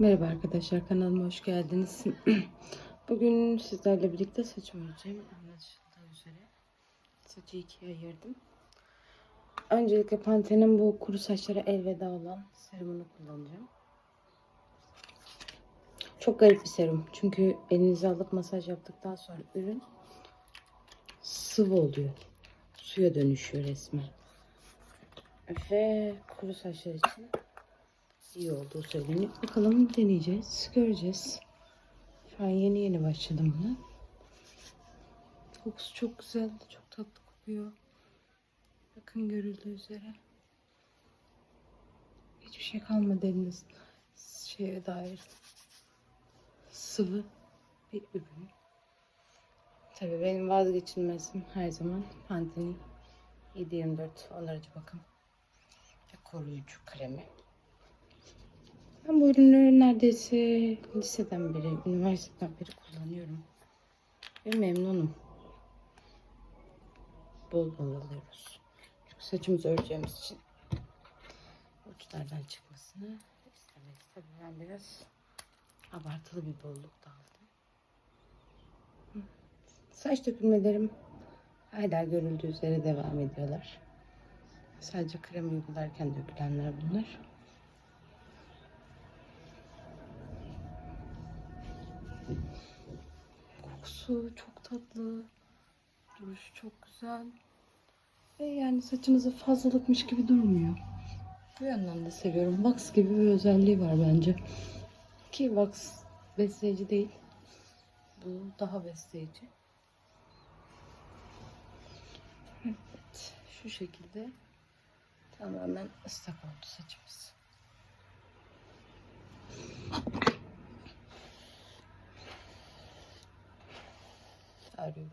Merhaba arkadaşlar kanalıma hoş geldiniz. Bugün sizlerle birlikte saçımı öreceğim. Anlaşıldığı üzere saçı ikiye ayırdım. Öncelikle Pantene'in bu kuru saçlara elveda olan serumunu kullanacağım. Çok garip bir serum. Çünkü elinize alıp masaj yaptıktan sonra ürün sıvı oluyor. Suya dönüşüyor resmen. Ve kuru saçlar için iyi olduğu söyleniyor. Bakalım deneyeceğiz. Göreceğiz. Şu an yeni yeni başladım buna. Kokusu çok güzel. Çok tatlı kokuyor. Bakın görüldüğü üzere. Hiçbir şey kalmadı eliniz şeye dair. Sıvı bir ürün. Tabii benim vazgeçilmezim her zaman Pantene 724 onarıcı bakım ve koruyucu kremi. Ben bu ürünleri neredeyse liseden beri, üniversiteden beri kullanıyorum. Ve memnunum. Bol bol alıyoruz. Çünkü saçımızı öreceğimiz için uçlardan çıkmasını istemeyiz. Tabii ben biraz abartılı bir bolluk da aldım. Saç dökülmelerim hala görüldüğü üzere devam ediyorlar. Sadece krem uygularken dökülenler bunlar. Kokusu çok tatlı. Duruşu çok güzel. Ve yani saçınızı fazlalıkmış gibi durmuyor. Bu yandan da seviyorum. Wax gibi bir özelliği var bence. Ki wax besleyici değil. Bu daha besleyici. Evet. Şu şekilde tamamen ıslak oldu saçımız. Arıyoruz.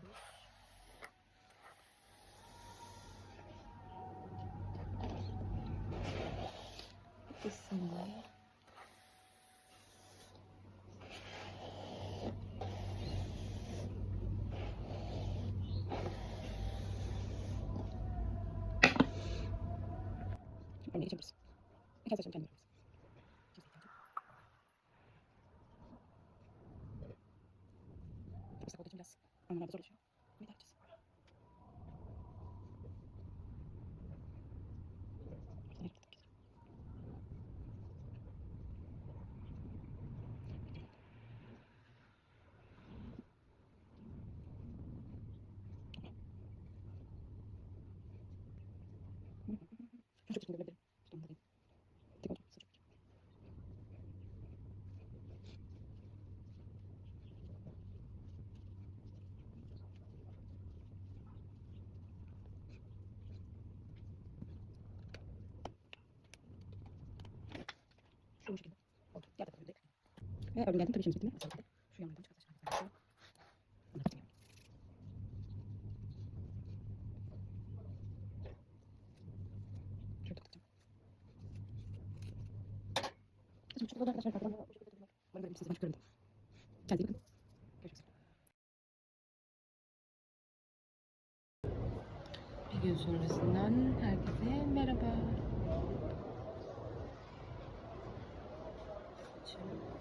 Isındı. Örneği geçebiliriz. Birkaç saçımı kendim olduğu için biraz Şu şekilde oldu. Diğer tarafa döndük. Ve ördüm geldim. Tabii? Aşağı bitti. Şu yanlardan bitti. Şöyle tutacağım. Bir gün sonrasından herkese merhaba. Saçım.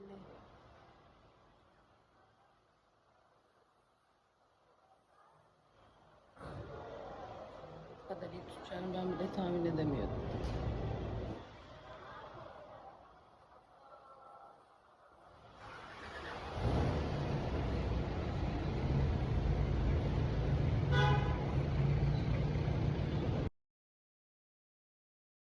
Şekilde. Bu kadar iyi tutacağını ben bile tahmin edemiyordum.